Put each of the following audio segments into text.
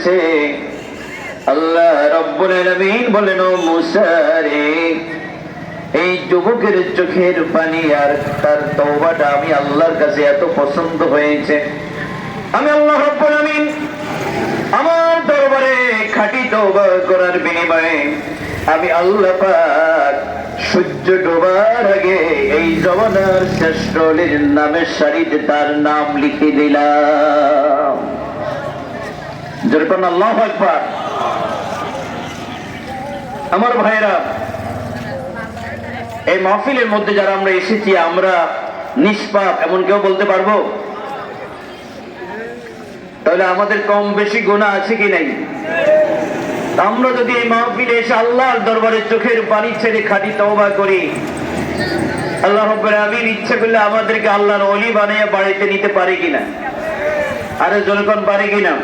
করেছে আল্লাহ রব্বুল বলেন, ও মুসা রে, এই যুবকের চোখের পানি আর তার তওবাটা আমি আল্লাহর কাছে এত পছন্দ হয়েছে। আমি আল্লাহ রব্বুল আলামিন আমার দরবারে খাঁটি তওবা করার বিনিময়ে আমি আল্লাহ পাক সূর্য ডোবার আগে এই জমানার শ্রেষ্ঠ নামের সারিতে তার নাম লিখে দিলাম। যেরকম আল্লাহ একবার আমার ভাইরা এই মাহফিলের মধ্যে যারা আমরা এসেছি, আমরা নিষ্পাপ, এমন কেউ বলতে পারব? তাহলে আমাদের কম বেশি গোনা আছে কি নাই? আমরা যদি এই মাহফিলে এসে আল্লাহর দরবারে চোখের পানি ছেড়ে খাটি তওবা করি, আল্লাহ আমিন ইচ্ছে করলে আমাদেরকে আল্লাহর অলি বানিয়ে বাড়িতে নিতে পারে কিনা? আরে জনগণ পারে কিনা?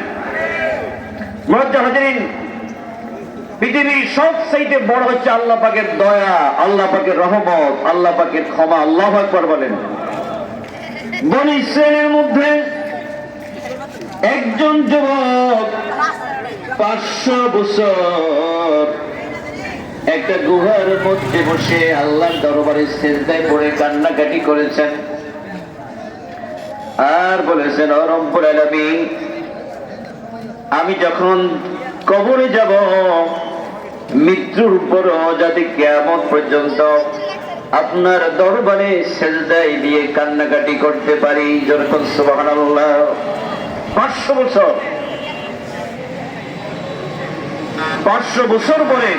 পৃথিবীর সব চাইতে বড় হচ্ছে আল্লাহ পাকের দয়া, আল্লাহ পাকের রহমত, আল্লাহ পাকের ক্ষমা, আল্লাহ বলেন। বন মধ্যে একজন যুবক পাঁচশো বছর একটা গুহার মধ্যে বসে আল্লাহর দরবারে সেজদায় পড়ে কান্নাকাটি করেছেন। আর বলেছেন অরম্পুর আলামী আমি যখন কবরে যাব, মৃত্যুর উপর যাতে কেমন পর্যন্ত আপনার দরবারে সেজদায় দিয়ে কান্নাকাটি করতে পারি যখন সুবাহান পাঁচশো বছর। পাঁচশো বছর পরে